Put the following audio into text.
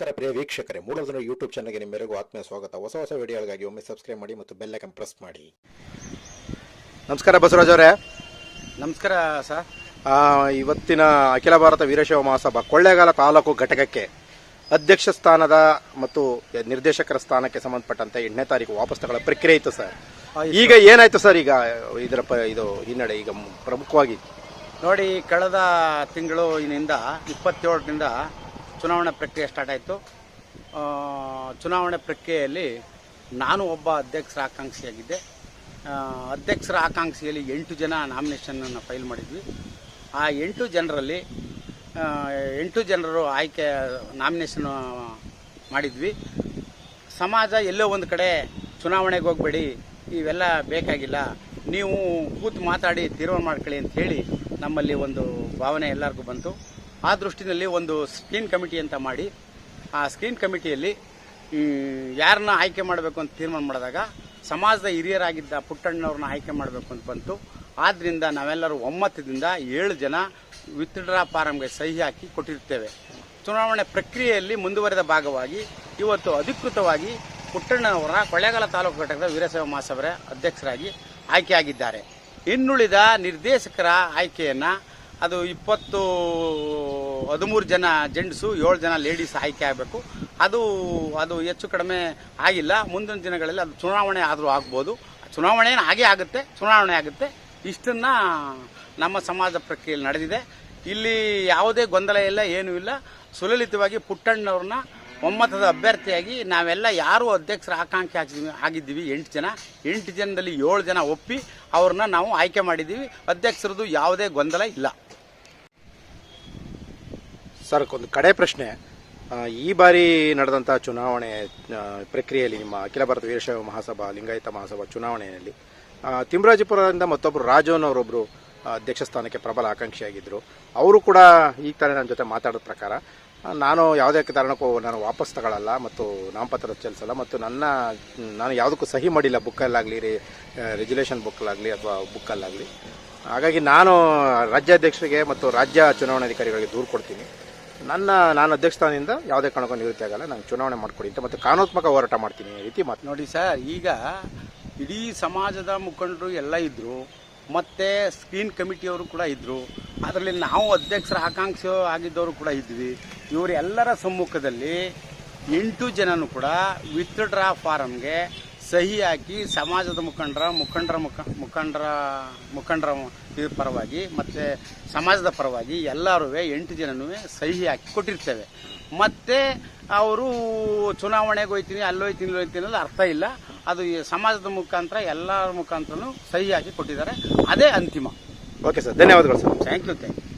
ನಮಸ್ಕಾರ ಪ್ರಿಯ ವೀಕ್ಷಕರೇ ಮೂಡಲ್ದನ ಯೂಟ್ಯೂಬ್ ಚಾನಲ್ಗೆ ನಿಮ್ಮೆಲ್ಲರಿಗೂ ಆತ್ಮೀಯ ಸ್ವಾಗತ. ಹೊಸ ಹೊಸ ವಿಡಿಯೋಗಳಿಗಾಗಿ ಒಮ್ಮೆ ಸಬ್ಸ್ಕ್ರೈಬ್ ಮಾಡಿ ಮತ್ತು ಬೆಲ್ ಐಕನ್ ಪ್ರೆಸ್ ಮಾಡಿ. ನಮಸ್ಕಾರ ಬಸವರಾಜ್ ಅವರೇ. ನಮಸ್ಕಾರ ಸರ್. ಆ, ಇವತ್ತಿನ ಅಖಿಲ ಭಾರತ ವೀರಶೈವ ಮಹಾಸಭಾ ಕೊಳ್ಳೇಗಾಲ ತಾಲೂಕು ಘಟಕಕ್ಕೆ ಅಧ್ಯಕ್ಷ ಸ್ಥಾನದ ಮತ್ತು ನಿರ್ದೇಶಕರ ಸ್ಥಾನಕ್ಕೆ ಸಂಬಂಧಪಟ್ಟಂತೆ ಎಂಟನೇ ತಾರೀಕು ವಾಪಸ್ ತಗೊಳ್ಳೋ ಪ್ರಕ್ರಿಯೆ ಇತ್ತು ಸರ್. ಈಗ ಏನಾಯ್ತು ಸರ್ ಈಗ ಇದರ ಪ ಇದು ಹಿನ್ನಡೆ ಈಗ ಪ್ರಮುಖವಾಗಿ? ನೋಡಿ ಕಳೆದ ತಿಂಗಳು ಇನ್ನಿಂದ ಇಪ್ಪತ್ತೇಳರಿಂದ ಚುನಾವಣೆ ಪ್ರಕ್ರಿಯೆ ಸ್ಟಾರ್ಟ್ ಆಯಿತು. ಚುನಾವಣೆ ಪ್ರಕ್ರಿಯೆಯಲ್ಲಿ ನಾನು ಒಬ್ಬ ಅಧ್ಯಕ್ಷರ ಆಕಾಂಕ್ಷಿಯಾಗಿದ್ದೆ. ಅಧ್ಯಕ್ಷರ ಆಕಾಂಕ್ಷಿಯಲ್ಲಿ ಎಂಟು ಜನ ನಾಮಿನೇಷನನ್ನು ಫೈಲ್ ಮಾಡಿದ್ವಿ. ಆ ಎಂಟು ಜನರಲ್ಲಿ ಎಂಟು ಜನರು ಆಯ್ಕೆ ನಾಮಿನೇಷನ್ ಮಾಡಿದ್ವಿ. ಸಮಾಜ ಎಲ್ಲೋ ಒಂದು ಕಡೆ ಚುನಾವಣೆಗೆ ಹೋಗಬೇಡಿ, ಇವೆಲ್ಲ ಬೇಕಾಗಿಲ್ಲ. ನೀವು ಕೂತು ಮಾತಾಡಿ ತೀರ್ಮಾನ ಮಾಡ್ಕೊಳ್ಳಿ ಅಂತ ಹೇಳಿ ನಮ್ಮಲ್ಲಿ ಒಂದು ಭಾವನೆ ಎಲ್ಲರಿಗೂ ಬಂತು. ಆ ದೃಷ್ಟಿನಲ್ಲಿ ಒಂದು ಸ್ಕ್ರೀನ್ ಕಮಿಟಿ ಅಂತ ಮಾಡಿ, ಆ ಸ್ಕ್ರೀನ್ ಕಮಿಟಿಯಲ್ಲಿ ಯಾರನ್ನ ಆಯ್ಕೆ ಮಾಡಬೇಕು ಅಂತ ತೀರ್ಮಾನ ಮಾಡಿದಾಗ, ಸಮಾಜದ ಹಿರಿಯರಾಗಿದ್ದ ಪುಟ್ಟಣ್ಣವ್ರನ್ನ ಆಯ್ಕೆ ಮಾಡಬೇಕು ಅಂತ ಬಂತು. ಆದ್ದರಿಂದ ನಾವೆಲ್ಲರೂ ಒಮ್ಮತದಿಂದ ಏಳು ಜನ ವಿತ್ಡ್ರಾ ಫಾರಂಗೆ ಸಹಿ ಹಾಕಿ ಕೊಟ್ಟಿರ್ತೇವೆ ಚುನಾವಣೆ ಪ್ರಕ್ರಿಯೆಯಲ್ಲಿ ಮುಂದುವರೆದ ಭಾಗವಾಗಿ, ಇವತ್ತು ಅಧಿಕೃತವಾಗಿ ಪುಟ್ಟಣ್ಣನವರ ಕೊಳ್ಳೇಗಾಲ ತಾಲೂಕು ಘಟಕದ ವೀರಸೇವ ಮಹಾಸಭರ ಅಧ್ಯಕ್ಷರಾಗಿ ಆಯ್ಕೆಯಾಗಿದ್ದಾರೆ. ಇನ್ನುಳಿದ ನಿರ್ದೇಶಕರ ಆಯ್ಕೆಯನ್ನು ಅದು ಇಪ್ಪತ್ತು, ಹದಿಮೂರು ಜನ ಜೆಂಟ್ಸು, ಏಳು ಜನ ಲೇಡೀಸ್ ಆಯ್ಕೆ ಆಗಬೇಕು. ಅದು ಅದು ಹೆಚ್ಚು ಕಡಿಮೆ ಆಗಿಲ್ಲ. ಮುಂದಿನ ದಿನಗಳಲ್ಲಿ ಅದು ಚುನಾವಣೆ ಆದರೂ ಆಗ್ಬೋದು. ಚುನಾವಣೆ ಹಾಗೇ ಆಗುತ್ತೆ, ಚುನಾವಣೆ ಆಗುತ್ತೆ. ಇಷ್ಟನ್ನ ನಮ್ಮ ಸಮಾಜ ಪ್ರಕ್ರಿಯೆಯಲ್ಲಿ ನಡೆದಿದೆ. ಇಲ್ಲಿ ಯಾವುದೇ ಗೊಂದಲ ಇಲ್ಲ, ಏನೂ ಇಲ್ಲ. ಸುಲಲಿತವಾಗಿ ಪುಟ್ಟಣ್ಣವ್ರನ್ನ ಒಮ್ಮತದ ಅಭ್ಯರ್ಥಿಯಾಗಿ ನಾವೆಲ್ಲ ಯಾರು ಅಧ್ಯಕ್ಷರ ಆಕಾಂಕ್ಷೆ ಹಾಕಿದ್ವಿ, ಆಗಿದ್ದೀವಿ? ಎಂಟು ಜನ. ಎಂಟು ಜನದಲ್ಲಿ ಏಳು ಜನ ಒಪ್ಪಿ ಅವ್ರನ್ನ ನಾವು ಆಯ್ಕೆ ಮಾಡಿದ್ದೀವಿ. ಅಧ್ಯಕ್ಷರದ್ದು ಯಾವುದೇ ಗೊಂದಲ ಇಲ್ಲ. ಸರ್, ಒಂದು ಕಡೆ ಪ್ರಶ್ನೆ. ಈ ಬಾರಿ ನಡೆದಂತಹ ಚುನಾವಣೆ ಪ್ರಕ್ರಿಯೆಯಲ್ಲಿ ನಿಮ್ಮ ಅಖಿಲ ಭಾರತ ವೀರಶೈವ ಮಹಾಸಭಾ, ಲಿಂಗಾಯತ ಮಹಾಸಭಾ ಚುನಾವಣೆಯಲ್ಲಿ ತಿಮ್ರಾಜಪುರದಿಂದ ಮತ್ತೊಬ್ಬರು ರಾಜೋನ್ ಅವರೊಬ್ಬರು ಅಧ್ಯಕ್ಷ ಸ್ಥಾನಕ್ಕೆ ಪ್ರಬಲ ಆಕಾಂಕ್ಷಿಯಾಗಿದ್ದರು ಅವರು ಕೂಡ ಈ ತಾನೇ ನನ್ನ ಜೊತೆ ಮಾತಾಡೋದ ಪ್ರಕಾರ ನಾನು ಯಾವುದೇ ಕಾರಣಕ್ಕೂ ನಾನು ವಾಪಸ್ ತಗೊಳ್ಳಲ್ಲ ಮತ್ತು ನಾಮಪತ್ರ ಚಲಿಸಲ್ಲ ಮತ್ತು ನನ್ನ, ನಾನು ಯಾವುದಕ್ಕೂ ಸಹಿ ಮಾಡಿಲ್ಲ. ಬುಕ್ಕಲ್ಲಾಗಲಿ ರೀ ರೆಜುಲೇಷನ್ ಬುಕ್ಕಲ್ಲಾಗಲಿ ಅಥವಾ ಬುಕ್ಕಲ್ಲಾಗಲಿ ಹಾಗಾಗಿ ನಾನು ರಾಜ್ಯಾಧ್ಯಕ್ಷರಿಗೆ ಮತ್ತು ರಾಜ್ಯ ಚುನಾವಣಾಧಿಕಾರಿಗಳಿಗೆ ದೂರು ಕೊಡ್ತೀನಿ. ನನ್ನ, ನಾನು ಅಧ್ಯಕ್ಷ ಸ್ಥಾನದಿಂದ ಯಾವುದೇ ಕಾರಣಕ್ಕೂ ನಿವೃತ್ತಿ ಆಗಲ್ಲ. ನಾನು ಚುನಾವಣೆ ಮಾಡಿಕೊಡಿ ಅಂತ ಮತ್ತು ಕಾನೂನಾತ್ಮಕ ಹೋರಾಟ ಮಾಡ್ತೀನಿ ಈ ರೀತಿ ಮಾತು ನೋಡಿ ಸರ್, ಈಗ ಇಡೀ ಸಮಾಜದ ಮುಖಂಡರು ಎಲ್ಲ ಇದ್ದರು ಮತ್ತೆ ಸ್ಕ್ರೀನ್ ಕಮಿಟಿಯವರು ಕೂಡ ಇದ್ದರು ಅದರಲ್ಲಿ ನಾವು ಅಧ್ಯಕ್ಷರ ಆಕಾಂಕ್ಷ ಆಗಿದ್ದವರು ಕೂಡ ಇದ್ವಿ. ಇವರೆಲ್ಲರ ಸಮ್ಮುಖದಲ್ಲಿ ಎಂಟು ಜನನು ಕೂಡ ವಿತ್ಡ್ರಾ ಫಾರಂಗೆ ಸಹಿ ಹಾಕಿ ಸಮಾಜದ ಮುಖಂಡರ ಮುಖಂಡರ ಮುಖ ಮುಖಂಡರ ಮುಖಂಡರ ಇದ್ರ ಪರವಾಗಿ ಮತ್ತು ಸಮಾಜದ ಪರವಾಗಿ ಎಲ್ಲರೂ ಎಂಟು ಜನನು ಸಹಿ ಹಾಕಿ ಕೊಟ್ಟಿರ್ತೇವೆ. ಮತ್ತೆ ಅವರು ಚುನಾವಣೆಗೆ ಹೋಯ್ತೀನಿ ಅಲ್ಲಿ ಹೋಯ್ತೀನಿ ಅನ್ನೋದು ಅರ್ಥ ಇಲ್ಲ. ಅದು ಸಮಾಜದ ಮುಖಾಂತರ ಎಲ್ಲರ ಮುಖಾಂತರನು ಸಹಿ ಹಾಕಿ ಕೊಟ್ಟಿದ್ದಾರೆ. ಅದೇ ಅಂತಿಮ. ಓಕೆ ಸರ್ ಧನ್ಯವಾದಗಳು sir thank you thank you